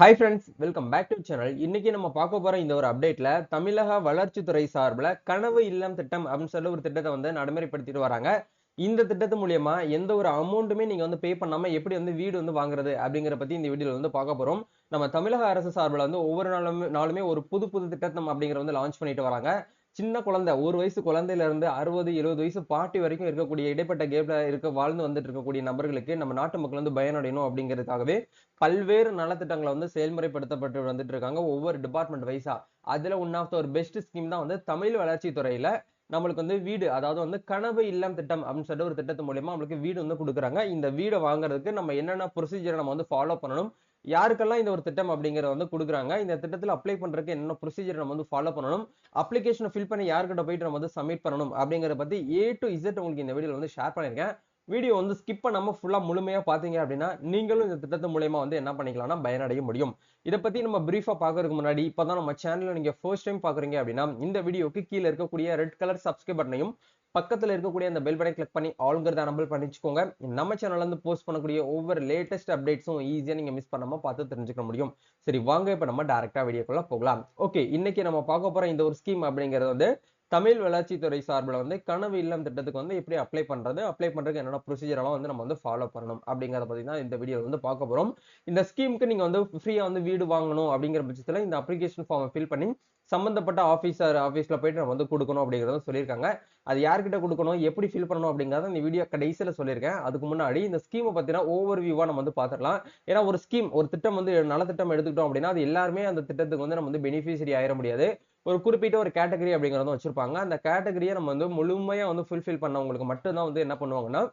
Hi friends welcome back to channel இன்னைக்கு நம்ம பார்க்க போற இந்த ஒரு அப்டேட்ல தமிழக வளர்ச்சித்துறை சார்பில் கனவு இல்லம் திட்டம் அப்படின்னு சொல்லி ஒரு திட்டத்தை வந்து நடைமுறைப்படுத்திட்டு வராங்க. இந்த திட்டத்து மூலியமா எந்த ஒரு அமௌண்ட்டுமே நீங்க வந்து பே பண்ணாம எப்படி வந்து வீடு வந்து வாங்குறது அப்படிங்கிற பத்தி இந்த வீடியோல வந்து பார்க்க போறோம். நம்ம தமிழக அரசு சார்பில் வந்து ஒவ்வொரு நாளுமே நாளுமே ஒரு புது புது திட்டம் அப்படிங்கிற வந்து லான்ச் பண்ணிட்டு வராங்க. சின்ன குழந்தை ஒரு வயசு குழந்தையில இருந்து அறுபது எழுபது வயசு பாட்டி வரைக்கும் இருக்கக்கூடிய இடைப்பட்ட கேப்ல இருக்க வாழ்ந்து வந்துட்டு இருக்கக்கூடிய நபர்களுக்கு நம்ம நாட்டு மக்கள் வந்து பயனடையணும் அப்படிங்கிறதுக்காகவே பல்வேறு நலத்திட்டங்களை வந்து செயல்முறைப்படுத்தப்பட்டு வந்துட்டு இருக்காங்க. ஒவ்வொரு டிபார்ட்மெண்ட் வைஸா அதுல ஒன் ஆஃப் த ஒரு பெஸ்ட் ஸ்கீம் தான் வந்து தமிழ் வளர்ச்சி துறையில நம்மளுக்கு வந்து வீடு அதாவது வந்து கனவு இல்லம் திட்டம் அப்படின்னு சொல்லிட்டு ஒரு திட்டத்து மூலியமா நம்மளுக்கு வீடு வந்து கொடுக்குறாங்க. இந்த வீடை வாங்குறதுக்கு நம்ம என்னென்ன ப்ரொசீஜரை நம்ம வந்து ஃபாலோ பண்ணணும்? யாருக்கெல்லாம் இந்த ஒரு திட்டம் அப்படிங்கிறத வந்து கொடுக்குறாங்க இந்த திட்டத்தில் அப்ளை பண்ணுறதுக்கு என்ன ப்ரொசீஜர் நம்ம வந்து ஃபாலோ பண்ணணும் அப்ளிகேஷனை ஃபில் பண்ணி யார்கிட்ட போயிட்டு நம்ம வந்து சப்மிட் பண்ணணும் அப்படிங்கிறத பத்தி ஏ டு இசட் உங்களுக்கு இந்த வீடியோவில் வந்து ஷேர் பண்ணியிருக்கேன். வீடியோ வந்து ஸ்கிப் பண்ணாமல் ஃபுல்லாக முழுமையாக பார்த்தீங்க அப்படின்னா நீங்களும் இந்த திட்டத்து மூலயமா வந்து என்ன பண்ணிக்கலாம்னா பயனடைய முடியும். இதை பற்றி நம்ம ப்ரீஃபாக பார்க்கறதுக்கு முன்னாடி இப்பதான் நம்ம சேனலில் நீங்கள் ஃபர்ஸ்ட் டைம் பார்க்குறீங்க அப்படின்னா இந்த வீடியோக்கு கீழே இருக்கக்கூடிய ரெட் கலர் சப்ஸ்கிரைப் பட்டனையும் பக்கத்துல இருக்கக்கூடிய அந்த பெல் பட்டனை கிளிக் பண்ணி ஆளுங்கிறத நம்பர் பண்ணிச்சுக்கோங்க. நம்ம சேனல்ல இருந்து போஸ்ட் பண்ணக்கூடிய ஒவ்வொரு லேட்டஸ்ட் அப்டேட்ஸும் ஈஸியா நீங்க மிஸ் பண்ணாம பார்த்து தெரிஞ்சுக்க முடியும். சரி வாங்க இப்போ நம்ம டேரெக்டாக வீடியோக்குள்ள போகலாம். ஓகே இன்னைக்கு நம்ம பார்க்க போகிற இந்த ஒரு ஸ்கீம் அப்படிங்கிறது வந்து தமிழ் வளர்ச்சித்துறை சார்பில் வந்து கனவு இல்லம் திட்டத்துக்கு வந்து எப்படி அப்ளை பண்றது அப்ளை பண்ணுறதுக்கு என்னென்ன ப்ரொசீஜர் வந்து நம்ம வந்து ஃபாலோ பண்ணணும் அப்படிங்கிறத பற்றி தான் இந்த வீடியோ வந்து பார்க்க போறோம். இந்த ஸ்கீமுக்கு நீங்க வந்து ஃப்ரீயா வந்து வீடு வாங்கணும் அப்படிங்கிற பட்சத்துல இந்த அப்ளிகேஷன் ஃபார்மை ஃபில் பண்ணி சம்மந்தப்பட்ட ஆஃபீஸர் ஆஃபீஸில் போயிட்டு நம்ம வந்து கொடுக்கணும் அப்படிங்கிறத சொல்லியிருக்காங்க. அது யார்கிட்ட கொடுக்கணும் எப்படி ஃபில் பண்ணணும் அப்படிங்கிறத இந்த வீடியோ கடைசியில் சொல்லியிருக்கேன். அதுக்கு முன்னாடி இந்த ஸ்கீமை பார்த்தீங்கன்னா ஓவர் வியூவாக நம்ம வந்து பார்த்துடலாம். ஏன்னா ஒரு ஸ்கீம் ஒரு திட்டம் வந்து நலத்திட்டம் எடுத்துக்கிட்டோம் அப்படின்னா அது எல்லாருமே அந்த திட்டத்துக்கு வந்து நம்ம வந்து பெனிஃபிஷரி ஆயிட முடியாது. ஒரு குறிப்பிட்ட ஒரு கேட்டகரி அப்படிங்கிறதும் வச்சிருப்பாங்க. அந்த கேட்டகரியை நம்ம வந்து முழுமையாக வந்து ஃபுல்ஃபில் பண்ணவங்களுக்கு மட்டும்தான் வந்து என்ன பண்ணுவாங்கன்னா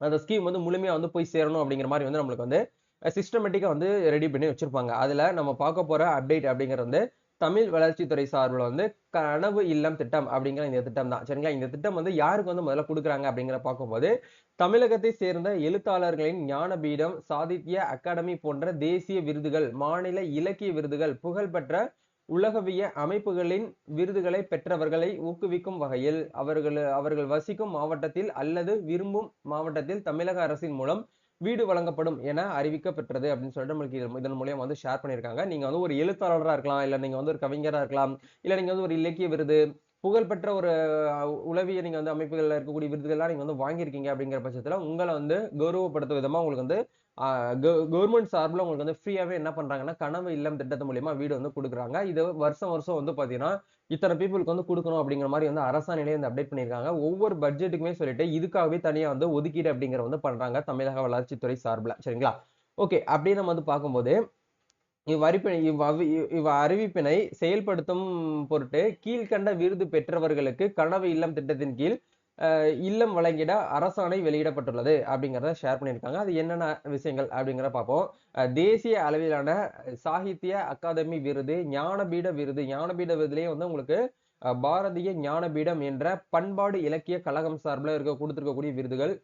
அந்த ஸ்கீம் வந்து முழுமையாக வந்து போய் சேரணும் அப்படிங்கிற மாதிரி வந்து நம்மளுக்கு வந்து சிஸ்டமேட்டிக்காக வந்து ரெடி பண்ணி வச்சிருப்பாங்க. அதில் நம்ம பார்க்க போகிற அப்டேட் அப்படிங்கிறது வந்து தமிழ் வளர்ச்சித்துறை சார்பில் வந்து கனவு இல்லம் திட்டம் அப்படிங்கிற இந்த திட்டம் தான். சரிங்களா? இந்த திட்டம் வந்து யாருக்கு வந்து முதல்ல கொடுக்குறாங்க அப்படிங்கிற பார்க்கும்போது தமிழகத்தை சேர்ந்த எழுத்தாளர்களின் ஞானபீடம் சாதித்ய அகாடமி போன்ற தேசிய விருதுகள் மாநில இலக்கிய விருதுகள் புகழ்பெற்ற உலகவிய அமைப்புகளின் விருதுகளை பெற்றவர்களை ஊக்குவிக்கும் வகையில் அவர்கள் அவர்கள் வசிக்கும் மாவட்டத்தில் அல்லது விரும்பும் மாவட்டத்தில் தமிழக அரசின் மூலம் வீடு வழங்கப்படும் என அறிவிக்கப்பெற்றது அப்படின்னு சொல்லிட்டு நம்மளுக்கு இதன் மூலியம் வந்து ஷேர் பண்ணியிருக்காங்க. நீங்கள் வந்து ஒரு எழுத்தாளராக இருக்கலாம் இல்லை நீங்கள் வந்து ஒரு கவிஞராக இருக்கலாம் இல்லை நீங்கள் வந்து ஒரு இலக்கிய விருது புகழ்பெற்ற ஒரு உளவிய நீங்கள் வந்து அமைப்புகளில் இருக்கக்கூடிய விருதுகள்லாம் நீங்கள் வந்து வாங்கியிருக்கீங்க அப்படிங்கிற பட்சத்தில் உங்களை வந்து கௌரவப்படுத்தும் விதமாக உங்களுக்கு வந்து கவர்மெண்ட் சார்பில் உங்களுக்கு வந்து ஃப்ரீயாகவே என்ன பண்ணுறாங்கன்னா கனவு இல்லம் திட்டத்து மூலியமா வீடு வந்து கொடுக்குறாங்க. இது வருஷம் வருஷம் வந்து பார்த்தீங்கன்னா இத்தனை பீப்புளுக்கு வந்து கொடுக்கணும் அப்படிங்கிற மாதிரி வந்து அரசாணையிலே வந்து அப்டேட் பண்ணியிருக்காங்க. ஒவ்வொரு பட்ஜெட்டுக்குமே சொல்லிட்டு இதுக்காகவே தனியாக வந்து ஒதுக்கீடு அப்படிங்கிற வந்து பண்ணுறாங்க தமிழக வளர்ச்சித்துறை சார்பில். சரிங்களா? ஓகே அப்படியே நம்ம வந்து பார்க்கும்போது இவ்வறிப்பினை இவ்வ இவ் அறிவிப்பினை செயல்படுத்தும் பொருட்டு கீழ்கண்ட விருது பெற்றவர்களுக்கு கனவு இல்லம் திட்டத்தின் கீழ் இல்லம் வழங்கிட அரசாணை வெளியிடப்பட்டுள்ளது அப்படிங்கிறத ஷேர் பண்ணியிருக்காங்க. அது என்னென்ன விஷயங்கள் அப்படிங்கிற பார்ப்போம். தேசிய அளவிலான சாகித்ய அகாதமி விருது ஞானபீட விருது ஞானபீட விருதுலேயே வந்து உங்களுக்கு பாரதிய ஞானபீடம் என்ற பண்பாடு இலக்கிய கழகம் சார்பில் இருக்க கொடுத்துருக்கக்கூடிய விருதுகள்.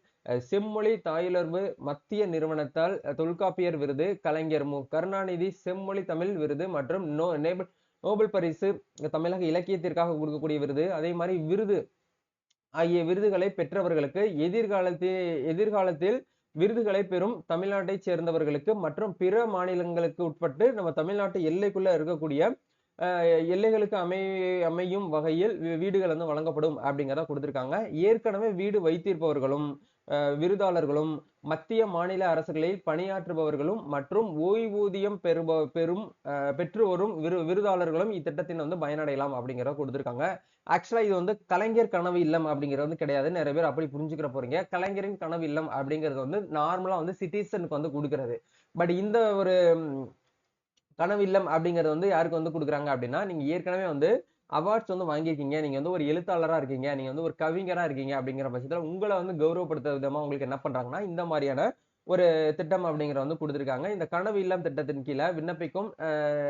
செம்மொழி தாயுணர்வு மத்திய நிறுவனத்தால் தொல்காப்பியர் விருது கலைஞர் மு. கருணாநிதி செம்மொழி தமிழ் விருது மற்றும் நோ நோபல் பரிசு தமிழக இலக்கியத்திற்காக கொடுக்கக்கூடிய விருது. அதே மாதிரி விருது ஆகிய விருதுகளை பெற்றவர்களுக்கு எதிர்காலத்தில் எதிர்காலத்தில் விருதுகளை பெறும் தமிழ்நாட்டை சேர்ந்தவர்களுக்கு மற்றும் பிற மாநிலங்களுக்கு உட்பட்டு நம்ம தமிழ்நாட்டு எல்லைக்குள்ள இருக்கக்கூடிய எல்லைகளுக்கு அமை அமையும் வகையில் வீடுகள் வந்து வழங்கப்படும் அப்படிங்கிறத கொடுத்துருக்காங்க. ஏற்கனவே வீடு வைத்திருப்பவர்களும் விருதாளர்களும் மத்திய மாநில அரசுகளில் பணியாற்றுபவர்களும் மற்றும் ஓய்வூதியம் பெறுப பெறும் பெற்று வரும் விரு விருதாளர்களும் இத்திட்டத்தின் வந்து பயனடையலாம் அப்படிங்கிறத கொடுத்துருக்காங்க. ஆக்சுவலாக இது வந்து கலைஞர் கனவு இல்லம் அப்படிங்கிறது வந்து கிடையாது நிறைய பேர் அப்படி புரிஞ்சுக்கிற போறீங்க. கலைஞரின் கனவு இல்லம் அப்படிங்கிறது வந்து நார்மலாக வந்து சிட்டிசனுக்கு வந்து கொடுக்கறது. பட் இந்த ஒரு கனவு இல்லம் அப்படிங்கிறது வந்து யாருக்கு வந்து கொடுக்குறாங்க அப்படின்னா நீங்கள் ஏற்கனவே வந்து அவார்ட்ஸ் வந்து வாங்கியிருக்கீங்க. நீங்க வந்து ஒரு எழுத்தாளராக இருக்கீங்க. நீங்க வந்து ஒரு கவிஞராக இருக்கீங்க அப்படிங்கிற பட்சத்துல உங்களை வந்து கௌரவப்படுத்த விதமா உங்களுக்கு என்ன பண்றாங்கன்னா இந்த மாதிரியான ஒரு திட்டம் அப்படிங்கிற வந்து கொடுத்துருக்காங்க. இந்த கனவு இல்லம் திட்டத்தின் கீழே விண்ணப்பிக்கும்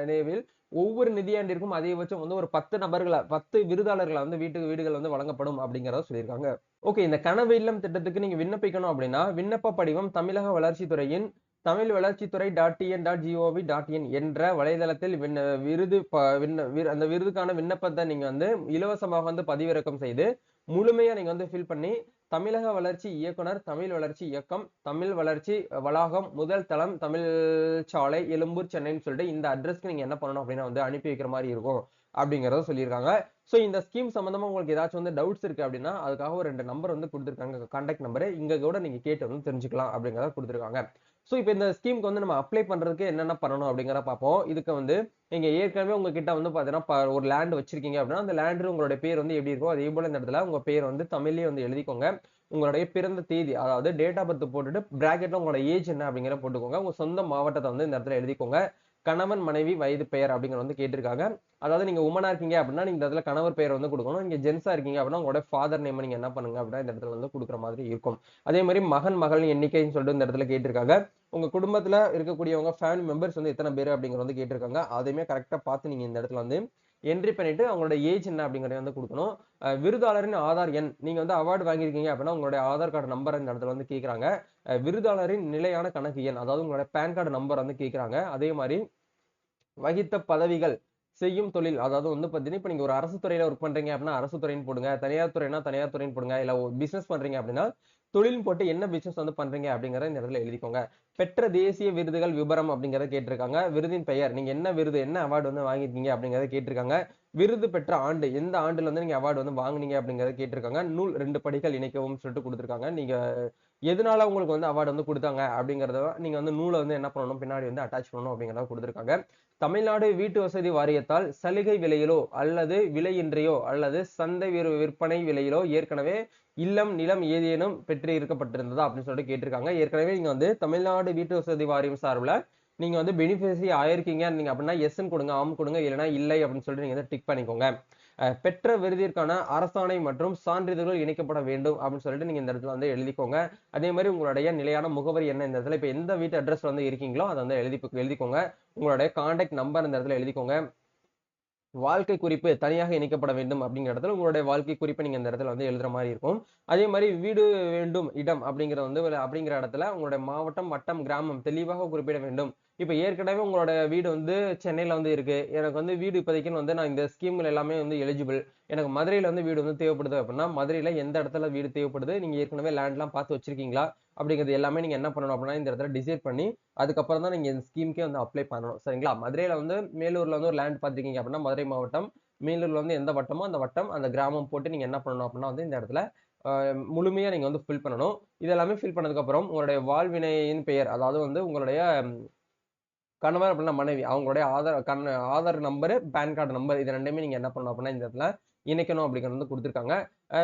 நினைவில் ஒவ்வொரு நிதியாண்டிற்கும் அதிகபட்சம் வந்து ஒரு பத்து நபர்களை பத்து விருதாளர்களை வந்து வீட்டுக்கு வீடுகள் வந்து வழங்கப்படும் அப்படிங்கிறத சொல்லியிருக்காங்க. ஓகே இந்த கனவு இல்லம் திட்டத்துக்கு நீங்க விண்ணப்பிக்கணும் அப்படின்னா விண்ணப்ப படிவம் தமிழக வளர்ச்சித்துறையின் தமிழ் வளர்ச்சித்துறை dot T N dot G O V dot in என்ற வலைதளத்தில் விண்ண விருது அந்த விருதுக்கான விண்ணப்பத்தை நீங்க வந்து இலவசமாக வந்து பதிவிறக்கம் செய்து முழுமையா நீங்க வந்து ஃபில் பண்ணி தமிழக வளர்ச்சி இயக்குனர் தமிழ் வளர்ச்சி இயக்கம் தமிழ் வளர்ச்சி வளாகம் முதல் தளம் தமிழ் சாலை எழும்பூர் சென்னைன்னு சொல்லிட்டு இந்த அட்ரஸ்க்கு நீங்க என்ன பண்ணணும் அப்படின்னா வந்து அனுப்பி வைக்கிற மாதிரி இருக்கும். அப்படிங்கிறத சொல்லியிருக்காங்க. ஸோ இந்த ஸ்கீம் சம்மந்தமாக உங்களுக்கு ஏதாச்சும் வந்து டவுட்ஸ் இருக்கு அப்படின்னா அதுக்காக ஒரு ரெண்டு நம்பர் வந்து கொடுத்துருக்காங்க. கான்டாக்ட் நம்பர் இங்கே கூட நீங்கள் கேட்டு வந்து தெரிஞ்சுக்கலாம் அப்படிங்கிறத கொடுத்துருக்காங்க. ஸோ இப்போ இந்த ஸ்கீமுக்கு வந்து நம்ம அப்ளை பண்ணுறதுக்கு என்னென்ன பண்ணணும் அப்படிங்கிறத பார்ப்போம். இதுக்கு வந்து நீங்கள் ஏற்கனவே உங்ககிட்ட வந்து பார்த்தீங்கன்னா ஒரு லேண்ட் வச்சிருக்கீங்க அப்படின்னா அந்த லேண்டு உங்களுடைய பேர் வந்து எப்படி இருக்கோ அதே போல இந்த இடத்துல உங்கள் பேர் வந்து தமிழ்லேயே வந்து எழுதிக்கோங்க. உங்களுடைய பிறந்த தேதி அதாவது டேட் ஆஃப் பர்த் போட்டுட்டு பிராக்கெட்ல உங்களோட ஏஜ் என்ன அப்படிங்கிற போட்டுக்கோங்க. உங்கள் சொந்த மாவட்டத்தை வந்து இந்த இடத்துல எழுதிக்கோங்க. கணவன் மனைவி வயது பெயர் அப்படிங்கிற வந்து கேட்டிருக்காங்க. அதாவது நீங்க உமனா இருக்கீங்க அப்படின்னா நீங்க இந்த இடத்துல கணவர் பெயர் வந்து கொடுக்கணும். நீங்க ஜென்ஸா இருக்கீங்க அப்படின்னா உங்களோட ஃபாதர் நேம் நீங்க என்ன பண்ணுங்க அப்படின்னா இந்த இடத்துல வந்து கொடுக்குற மாதிரி இருக்கும். அதே மாதிரி மகன் மகள் எண்ணிக்கைன்னு சொல்லிட்டு இந்த இடத்துல கேட்டிருக்காங்க. உங்க குடும்பத்துல இருக்கக்கூடியவங்க ஃபேமிலி மெம்பர்ஸ் வந்து எத்தனை பேர் அப்படிங்கிற வந்து கேட்டிருக்காங்க. அதையுமே கரெக்டா பார்த்து நீங்க இந்த இடத்துல வந்து என்ட்ரி பண்ணிட்டு அவங்களோட ஏஜ் என்ன அப்படிங்கறத வந்து கொடுக்கணும். விருதாளரின் ஆதார் எண். நீங்க வந்து அவார்டு வாங்கியிருக்கீங்க அப்படின்னா உங்களுடைய ஆதார் கார்டு நம்பர் இந்த இடத்துல வந்து கேட்கறாங்க விருதாளரின் நிலையான கணக்கு எண் அதாவது உங்களோட பேன் கார்டு நம்பர் வந்து கேட்கறாங்க அதே மாதிரி வகித்த பதவிகள் செய்யும் தொழில். அதாவது வந்து பார்த்தீங்கன்னா இப்போ நீங்கள் ஒரு அரசு துறையில ஒர்க் பண்றீங்க அப்படின்னா அரசு துறைன்னு போடுங்க தனியார் துறைனா தனியார் துறைன்னு போடுங்க இல்லை பிசினஸ் பண்றீங்க அப்படின்னா தொழில் போட்டு என்ன பிசினஸ் வந்து பண்றீங்க அப்படிங்கிறத இந்த இடத்துல எழுதிக்கோங்க. பெற்ற தேசிய விருதுகள் விபரம் அப்படிங்கிறத கேட்டிருக்காங்க. விருதின் பெயர் நீங்க என்ன விருது என்ன அவார்டு வந்து வாங்கியிருக்கீங்க அப்படிங்கிறத கேட்டிருக்காங்க. விருது பெற்ற ஆண்டு எந்த ஆண்டுல வந்து நீங்க அவார்டு வந்து வாங்குனீங்க அப்படிங்கிறத கேட்டிருக்காங்க. நூல் ரெண்டு படிகள் இணைக்கவும் சொல்லிட்டு கொடுத்திருக்காங்க. நீங்க எதனால உங்களுக்கு வந்து அவார்டு வந்து கொடுத்தாங்க? அப்படிங்கறத நீங்க வந்து நூலை வந்து என்ன பண்ணணும்? பின்னாடி வந்து அட்டாச் பண்ணணும் அப்படிங்கறத கொடுத்துருக்காங்க. தமிழ்நாடு வீட்டு வசதி வாரியத்தால் சலுகை விலையிலோ அல்லது விலையின்றியோ அல்லது சந்தை விறு- விற்பனை விலையிலோ ஏற்கனவே இல்லம் நிலம் ஏதேனும் பெற்று இருக்கப்பட்டிருந்ததா அப்படின்னு சொல்லிட்டு கேட்டிருக்காங்க. ஏற்கனவே நீங்க வந்து தமிழ்நாடு வீட்டு வசதி வாரியம் சார்பில் நீங்க வந்து பெனிஃபிஷரி ஆயிருக்கீங்க நீங்க அப்படின்னா எஸ்ன்னு கொடுங்க ஆம் கொடுங்க இல்லைன்னா இல்லை அப்படின்னு சொல்லிட்டு நீங்க வந்து டிக் பண்ணிக்கோங்க. பெற்ற விருதிற்கான அரசாணை மற்றும் சான்றிதழ்கள் இணைக்கப்பட வேண்டும் அப்படின்னு சொல்லிட்டு நீங்கள் இந்த இடத்துல வந்து எழுதிக்கோங்க. அதே மாதிரி உங்களுடைய நிலையான முகவரி என்ன இந்த இடத்துல? இப்போ எந்த வீட்டு அட்ரஸ் வந்து இருக்கீங்களோ அதை வந்து எழுதி எழுதிக்கோங்க. உங்களுடைய கான்டாக்ட் நம்பர் இந்த இடத்துல எழுதிக்கோங்க. வாழ்க்கை குறிப்பு தனியாக இணைக்கப்பட வேண்டும் அப்படிங்கிற இடத்துல உங்களுடைய வாழ்க்கை குறிப்பை நீங்கள் இந்த இடத்துல வந்து எழுதுற மாதிரி இருக்கும். அதே மாதிரி வீடு வேண்டும் இடம் அப்படிங்கிற வந்து அப்படிங்கிற இடத்துல உங்களுடைய மாவட்டம் வட்டம் கிராமம் தெளிவாக குறிப்பிட வேண்டும். இப்போ ஏற்கனவே உங்களோட வீடு வந்து சென்னையில் வந்து இருக்கு. எனக்கு வந்து வீடு இப்போதைக்குன்னு வந்து நான் இந்த ஸ்கீம்கள் எல்லாமே வந்து எலிஜிபிள் எனக்கு மதுரையில் வந்து வீடு வந்து தேவைப்படுது அப்படின்னா மதுரையில் எந்த இடத்துல வீடு தேவைப்படுது? நீங்கள் ஏற்கனவே லேண்ட்லாம் பார்த்து வச்சிருக்கீங்களா? அப்படிங்கிறது எல்லாமே நீங்கள் என்ன பண்ணணும் அப்படின்னா இந்த இடத்துல டிசைட் பண்ணி அதுக்கப்புறம் தான் நீங்கள் இந்த ஸ்கீமுக்கே வந்து அப்ளை பண்ணணும். சரிங்களா? மதுரையில் வந்து மேலூரில் வந்து ஒரு லேண்ட் பார்த்துருக்கீங்க அப்படின்னா மதுரை மாவட்டம். மேலூரில் வந்து எந்த வட்டமோ அந்த வட்டம் அந்த கிராமம் போட்டு நீங்கள் என்ன பண்ணணும் அப்படின்னா வந்து இந்த இடத்துல முழுமையாக நீங்கள் வந்து ஃபில் பண்ணணும். இது எல்லாமே ஃபில் பண்ணதுக்கப்புறம் உங்களுடைய வாழ்வினையின் பெயர் அதாவது வந்து உங்களுடைய கணவர் அப்படின்னா மனைவி அவங்களுடைய ஆதார் கண் Aadhaar number PAN card number இது ரெண்டுமே நீங்கள் என்ன பண்ணணும் அப்படின்னா இந்த இடத்துல இணைக்கணும் அப்படிங்கிறது வந்து கொடுத்துருக்காங்க.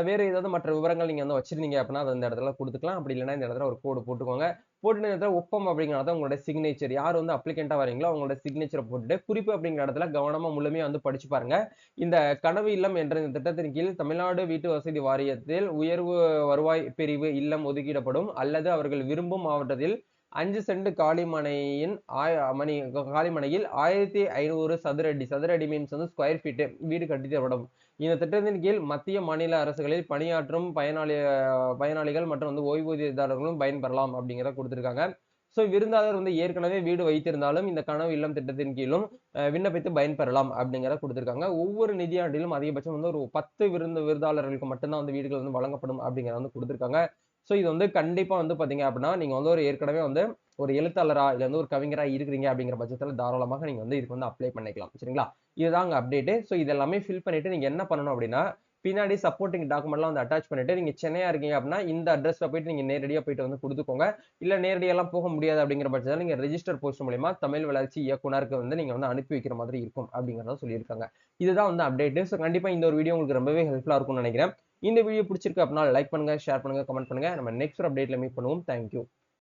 வேறு ஏதாவது மற்ற விவரங்கள் நீங்கள் வந்து வச்சிருந்தீங்க அப்படின்னா அதை இந்த இடத்துல கொடுத்துக்கலாம். அப்படி இல்லைன்னா இந்த இடத்துல ஒரு கோடு போட்டுக்கோங்க. போட்டு இந்த இடத்துல ஒப்பம் அப்படிங்கிறத உங்களோட சிக்னேச்சர் யார் வந்து அப்ளிகெண்ட்டாக வரீங்களோ அவங்களோட சிக்னேச்சரை போட்டுட்டு குறிப்பு அப்படிங்கிற இடத்துல கவனமாக முழுமையாக வந்து படிச்சு பாருங்க. இந்த கனவு இல்லம் என்ற இந்த திட்டத்தின் கீழ் தமிழ்நாடு வீட்டு வசதி வாரியத்தில் உயர்வு வருவாய் பிரிவு இல்லம் ஒதுக்கிடப்படும் அல்லது அவர்கள் விரும்பும் மாவட்டத்தில் அஞ்சு சென்ட் காளிமனையின் ஆய மணி காளிமனையில் ஆயிரத்தி ஐநூறு சதுர அடி சதுர அடி மீன்ஸ் வந்து ஸ்கொயர் ஃபீட்டு வீடு கட்டி தரப்படும் இந்த திட்டத்தின் கீழ் மத்திய மாநில அரசுகளில் பணியாற்றும் பயனாளி பயனாளிகள் மற்றும் வந்து ஓய்வூதியதாரர்களும் பயன்பெறலாம் அப்படிங்கிறத கொடுத்துருக்காங்க. ஸோ விருந்தாளர் வந்து ஏற்கனவே வீடு வைத்திருந்தாலும் இந்த கனவு இல்லம் திட்டத்தின் கீழும் விண்ணப்பித்து பயன்பெறலாம் அப்படிங்கிறத கொடுத்துருக்காங்க. ஒவ்வொரு நிதியாண்டிலும் அதிகபட்சம் வந்து ஒரு பத்து விருந்து விருந்தாளர்களுக்கு மட்டும்தான் வந்து வீடுகள் வந்து வழங்கப்படும் அப்படிங்கிறத வந்து கொடுத்துருக்காங்க. ஸோ இது வந்து கண்டிப்பாக வந்து பார்த்தீங்க அப்படின்னா நீங்கள் வந்து ஒரு ஏற்கனவே வந்து ஒரு எழுத்தாளராக இல்லை வந்து ஒரு கவிஞராக இருக்கிறீங்க அப்படிங்கிற பட்சத்தில் தாராளமாக நீங்கள் வந்து இதுக்கு வந்து அப்ளை பண்ணிக்கலாம். சரிங்களா? இதுதாங்க அப்டேட்டு ஸோ இது எல்லாமே ஃபில் பண்ணிவிட்டு நீங்கள் என்ன பண்ணணும் அப்படின்னா பின்னாடி சப்போர்ட்டிங் டாக்குமெண்ட்லாம் வந்து அட்டாச் பண்ணிட்டு நீங்கள் சென்னையாக இருக்கீங்க அப்படின்னா இந்த அட்ரஸில் போயிட்டு நீங்கள் நேரடியாக போயிட்டு வந்து கொடுத்துக்கோங்க. இல்லை நேரடியெல்லாம் போக முடியாது அப்படிங்கிற பட்சத்தில் நீங்கள் ரெஜிஸ்டர் போஸ்ட் மூலிமா தமிழ் வளர்ச்சி இயக்குனருக்கு வந்து நீங்கள் வந்து அனுப்பி வைக்கிற மாதிரி இருக்கும் அப்படிங்கிறத சொல்லியிருக்காங்க. இதுதான் வந்து அப்டேட்டு ஸோ கண்டிப்பாக இந்த ஒரு வீடியோ உங்களுக்கு ரொம்பவே ஹெல்ப்ஃபுல்லாக இருக்கும்னு நினைக்கிறேன். இந்த வீடியோ பிடிச்சிருக்கு அப்படின்னா லைக் பண்ணுங்க ஷேர் பண்ணுங்க கமெண்ட் பண்ணுங்க. நம்ம நெக்ஸ்ட் அப்டேட்ல மீட் பண்ணுவோம். Thank you